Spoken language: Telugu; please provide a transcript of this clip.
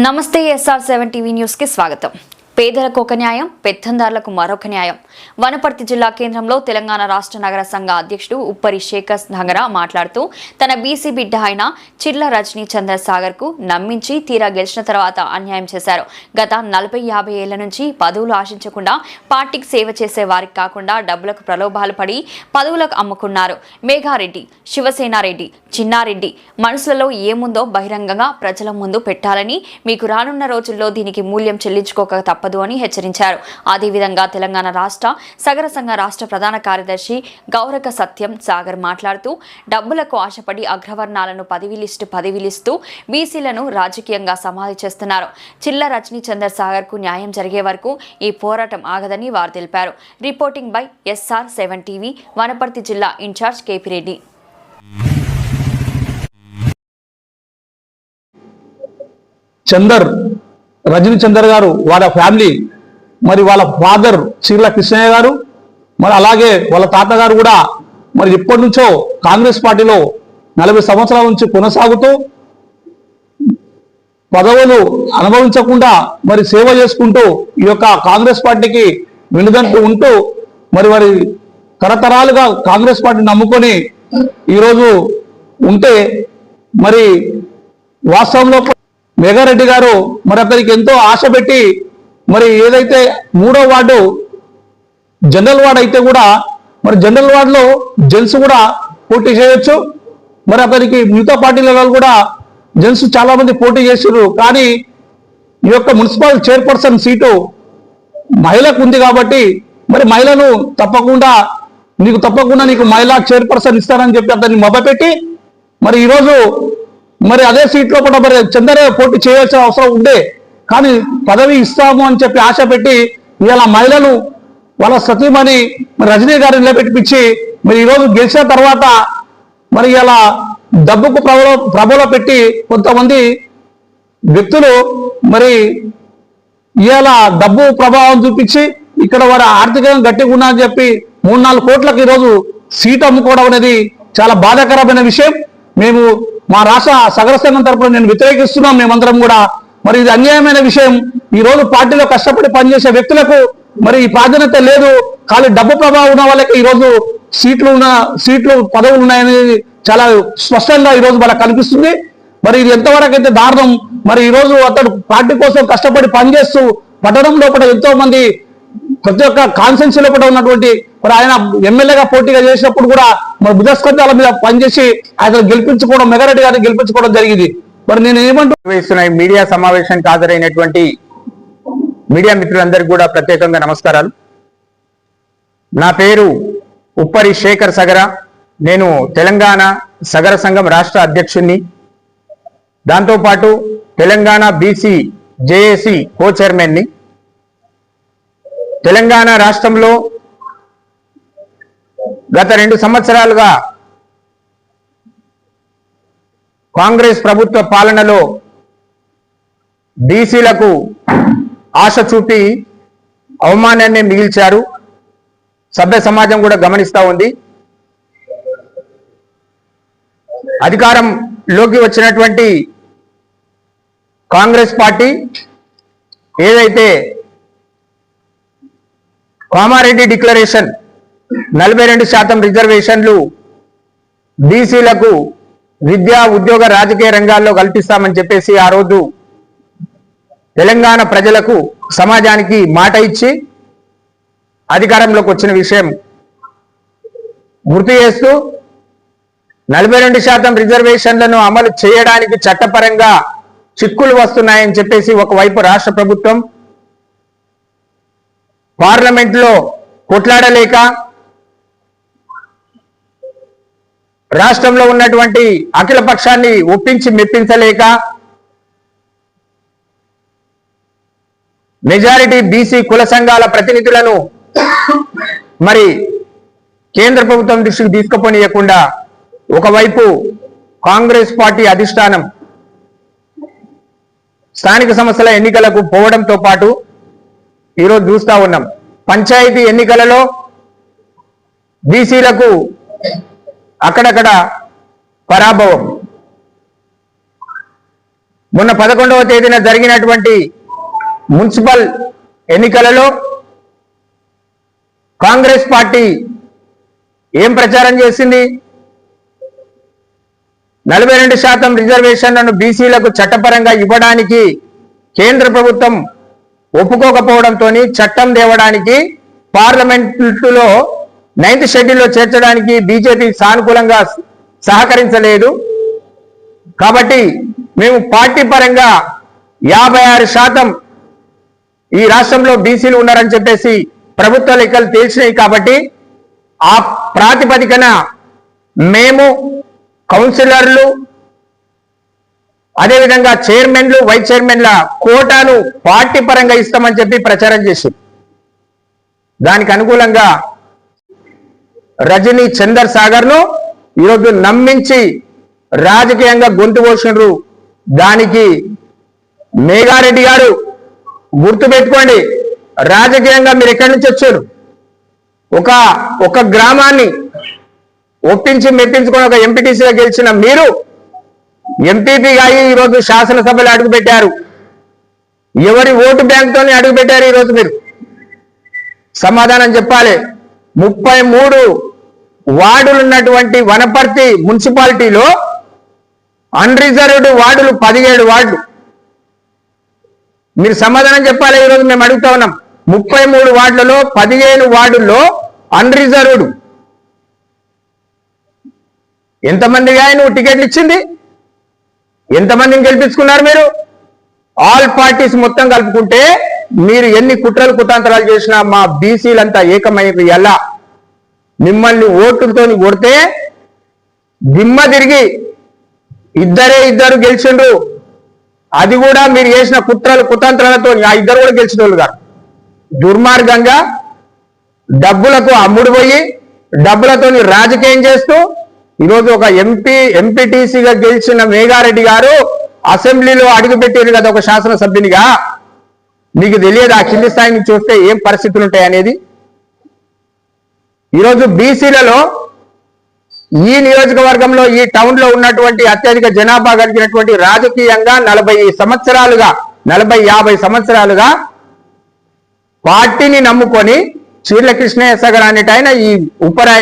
నమస్తే ఎస్ఆర్ సెవెన్ టీవీ న్యూస్కి స్వాగతం పేదలకు ఒక న్యాయం పెత్తందారులకు మరొక న్యాయం. వనపర్తి జిల్లా కేంద్రంలో తెలంగాణ రాష్ట్ర నగర సంఘ అధ్యక్షుడు ఉప్పరి శేఖర్ నగర మాట్లాడుతూ తన బీసీ బిడ్డ అయిన చిర్ల రజనీ చంద్ర సాగర్కు నమ్మించి తీరా గెలిచిన తర్వాత అన్యాయం చేశారు. గత నలభై యాభై ఏళ్ళ నుంచి పదవులు ఆశించకుండా పార్టీకి సేవ చేసే వారికి కాకుండా డబ్బులకు ప్రలోభాలు పడి పదవులకు అమ్ముకున్నారు. మేఘారెడ్డి శివసేనారెడ్డి చిన్నారెడ్డి మనసులలో ఏముందో బహిరంగంగా ప్రజల ముందు పెట్టాలని మీకు రానున్న రోజుల్లో దీనికి మూల్యం చెల్లించుకోక తప్పదు. అని హెచ్చరించారు. అదేవిధంగా తెలంగాణ రాష్ట్ర సగర సంఘ రాష్ట్ర ప్రధాన కార్యదర్శి గౌరక సత్యం సాగర్ మాట్లాడుతూ డబ్బులకు ఆశపడి అగ్రవర్ణాలను పదవి లిస్టు పదవిలిస్తూ బీసీలను రాజకీయంగా సమాధి చేస్తున్నారు. చిల్ల రజనీ చందర్ సాగర్కు న్యాయం జరిగే వరకు ఈ పోరాటం ఆగదని వారు తెలిపారు. Reporting by SR seven TV Wanaparthy జిల్లా ఇన్ఛార్జ్ కేపీ రెడ్డి. చందర్ రజనీ చందర్ గారు వాళ్ళ ఫ్యామిలీ మరి వాళ్ళ ఫాదర్ చీర్ల కృష్ణయ్య గారు మరి అలాగే వాళ్ళ తాతగారు కూడా మరి ఎప్పటి నుంచో కాంగ్రెస్ పార్టీలో నలభై సంవత్సరాల నుంచి కొనసాగుతూ పదవులు అనుభవించకుండా మరి సేవ చేసుకుంటూ ఈ యొక్క కాంగ్రెస్ పార్టీకి వెనుదంటూ ఉంటూ మరి వారి తరతరాలుగా కాంగ్రెస్ పార్టీని నమ్ముకొని ఈరోజు ఉంటే మరి వాస్తవంలో మేఘారెడ్డి గారు మరి అతనికి ఎంతో ఆశ పెట్టి మరి ఏదైతే మూడో వార్డు జనరల్ వార్డ్ అయితే కూడా మరి జనరల్ వార్డులో జెంట్స్ కూడా పోటీ చేయొచ్చు. మరి అతనికి మిగతా పార్టీల కూడా జెంట్స్ చాలా మంది పోటీ చేసారు కానీ ఈ యొక్క మున్సిపల్ చైర్పర్సన్ సీటు మహిళకు ఉంది కాబట్టి మరి మహిళను తప్పకుండా నీకు తప్పకుండా నీకు మహిళా చైర్పర్సన్ ఇస్తానని చెప్పి అతన్ని మొదపెట్టి మరి ఈరోజు మరి అదే సీట్లో కూడా మరి చందరే పోటీ చేయాల్సిన అవసరం ఉండే. కానీ పదవి ఇస్తాము అని చెప్పి ఆశ పెట్టి ఇవాళ మహిళలు వాళ్ళ సతీమణి మరి రజనీ గారిని నిలబెట్టిపించి మరి ఈరోజు గెలిచిన తర్వాత మరి ఇలా డబ్బుకు ప్రభలో ప్రభలో పెట్టి కొంతమంది వ్యక్తులు మరి ఇలా డబ్బు ప్రభావం చూపించి ఇక్కడ వారు ఆర్థికంగా గట్టిగా ఉన్నా అని చెప్పి మూడు నాలుగు కోట్లకు ఈరోజు సీట్ అమ్ముకోవడం అనేది చాలా బాధాకరమైన విషయం. మేము మా రాష్ట్ర సగర సంఘం తరపున నేను వ్యతిరేకిస్తున్నాం. మేమందరం కూడా మరి ఇది అన్యాయమైన విషయం. ఈ రోజు పార్టీలో కష్టపడి పనిచేసే వ్యక్తులకు మరి ఈ ప్రాధాన్యత లేదు. ఖాళీ డబ్బు ప్రభావం ఉన్న వాళ్ళకి ఈరోజు సీట్లు ఉన్న సీట్లు పదవులు ఉన్నాయనేది చాలా స్పష్టంగా ఈరోజు మనకు కనిపిస్తుంది. మరి ఇది ఎంతవరకు అయితే దారుణం. మరి ఈరోజు అతడు పార్టీ కోసం కష్టపడి పనిచేస్తూ పట్టణం లోపల ఎంతో మంది ప్రతి ఒక్క కాన్సెన్స్ లోపల ఉన్నటువంటి మరి ఆయన ఎమ్మెల్యేగా పోటీగా చేసినప్పుడు కూడా మరి బుధస్కంధాల మీద పనిచేసి ఆయన గెలిపించుకోవడం మెగారెడ్డి గారిని గెలిపించుకోవడం జరిగింది. మరి నేను ఏమంటూ నిర్వహిస్తున్న మీడియా సమావేశానికి హాజరైనటువంటి మీడియా మిత్రులందరికీ కూడా ప్రత్యేకంగా నమస్కారాలు. నా పేరు ఉప్పరి శేఖర్ సగర. నేను తెలంగాణ సగర సంఘం రాష్ట్ర అధ్యక్షుణ్ణి. దాంతోపాటు తెలంగాణ బీసీ జేఏసీ కో చైర్మన్ని తెలంగాణ రాష్ట్రంలో గత రెండు సంవత్సరాలుగా కాంగ్రెస్ ప్రభుత్వ పాలనలో బీసీలకు ఆశ చూపి అవమానాన్ని మిగిల్చారు. సభ్య సమాజం కూడా గమనిస్తూ ఉంది. అధికారంలోకి వచ్చినటువంటి కాంగ్రెస్ పార్టీ ఏదైతే కామారెడ్డి డిక్లరేషన్. నలభై రెండు శాతం రిజర్వేషన్లు బీసీలకు విద్యా ఉద్యోగ రాజకీయ రంగాల్లో కల్పిస్తామని చెప్పేసి ఆ రోజు తెలంగాణ ప్రజలకు సమాజానికి మాట ఇచ్చి అధికారంలోకి వచ్చిన విషయం గుర్తు చేస్తూ నలభై రెండు శాతం రిజర్వేషన్లను అమలు చేయడానికి చట్టపరంగా చిక్కులు వస్తున్నాయని చెప్పేసి ఒకవైపు రాష్ట్ర ప్రభుత్వం పార్లమెంట్లో కొట్లాడలేక రాష్ట్రంలో ఉన్నటువంటి అఖిల పక్షాన్ని ఒప్పించి మెప్పించలేక మెజారిటీ బీసీ కుల సంఘాల ప్రతినిధులను మరి కేంద్ర ప్రభుత్వం దృష్టికి తీసుకుపోనీయకుండా ఒకవైపు కాంగ్రెస్ పార్టీ అధిష్టానం స్థానిక సంస్థల ఎన్నికలకు పోవడంతో పాటు ఈరోజు చూస్తా ఉన్నాం. పంచాయతీ ఎన్నికలలో బీసీలకు అక్కడక్కడ పరాభవం. మొన్న పదకొండవ తేదీన జరిగినటువంటి మున్సిపల్ ఎన్నికలలో కాంగ్రెస్ పార్టీ ఏం ప్రచారం చేసింది? నలభై రెండు శాతం రిజర్వేషన్లను బీసీలకు చట్టపరంగా ఇవ్వడానికి కేంద్ర ప్రభుత్వం ఒప్పుకోకపోవడంతో చట్టం తేవడానికి పార్లమెంటులో నైన్త్ షెడ్యూల్లో చేర్చడానికి బీజేపీ సానుకూలంగా సహకరించలేదు. కాబట్టి మేము పార్టీ పరంగా యాభై ఆరు శాతం ఈ రాష్ట్రంలో బీసీలు ఉన్నారని చెప్పేసి ప్రభుత్వ లెక్కలు తేల్చినాయి కాబట్టి ఆ ప్రాతిపదికన మేము కౌన్సిలర్లు అదేవిధంగా చైర్మన్లు వైస్ చైర్మన్ల కోటాను పార్టీ పరంగా ఇస్తామని చెప్పి ప్రచారం చేసింది. దానికి అనుకూలంగా రజనీ చందర్ సాగర్ను ఈరోజు నమ్మించి రాజకీయంగా గొంతు కోసిండ్రు దానికి మేఘారెడ్డి గారు గుర్తు పెట్టుకోండి రాజకీయంగా మీరు ఎక్కడి నుంచి వచ్చారు? ఒక ఒక గ్రామాన్ని ఒప్పించి మెప్పించుకొని ఒక ఎంపీటీసీగా గెలిచిన మీరు ఎంపీపీగా అయి ఈరోజు శాసనసభలో అడుగుపెట్టారు. ఎవరి ఓటు బ్యాంక్తోనే అడుగుపెట్టారు ఈరోజు మీరు? సమాధానం చెప్పాలి. ముప్పై మూడు వార్డులు ఉన్నటువంటి వనపర్తి మున్సిపాలిటీలో అన్రిజర్వ్డ్ వార్డులు పదిహేడు వార్డులు. మీరు సమాధానం చెప్పాలి ఈరోజు మేము అడుగుతా ఉన్నాం. ముప్పై మూడు వార్డులలో పదిహేను వార్డుల్లో అన్రిజర్వ్డ్. ఎంతమందిగా నువ్వు టికెట్లు ఇచ్చింది? ఎంతమందిని గెలిపించుకున్నారు మీరు? ఆల్ పార్టీస్ మొత్తం కలుపుకుంటే మీరు ఎన్ని కుట్రలు కుతాంతరాలు చేసినా మా బీసీలంతా ఏకమైపు ఎలా మిమ్మల్ని ఓటులతో కొడితే దిమ్మ తిరిగి ఇద్దరే ఇద్దరు గెలిచిండ్రు. అది కూడా మీరు చేసిన కుట్రలు కుతంత్రాలతో ఆ ఇద్దరు కూడా గెలిచిన వాళ్ళు దుర్మార్గంగా డబ్బులకు అమ్ముడు పోయి డబ్బులతోని రాజకీయం చేస్తూ ఈరోజు ఒక ఎంపీ ఎంపీటీసీగా గెలిచిన మేఘారెడ్డి గారు అసెంబ్లీలో అడుగుపెట్టారు కదా ఒక శాసనసభ్యునిగా. మీకు తెలియదు? ఆ కింది స్థాయిని చూస్తే ఏం పరిస్థితులు ఉంటాయి అనేది? ఈరోజు బీసీలలో ఈ నియోజకవర్గంలో ఈ టౌన్లో ఉన్నటువంటి అత్యధిక జనాభా కలిగినటువంటి రాజకీయంగా నలభై సంవత్సరాలుగా నలభై యాభై సంవత్సరాలుగా పార్టీని నమ్ముకొని చీర్ల కృష్ణయ్య సగర్ అనేట ఈ ఉపరాయన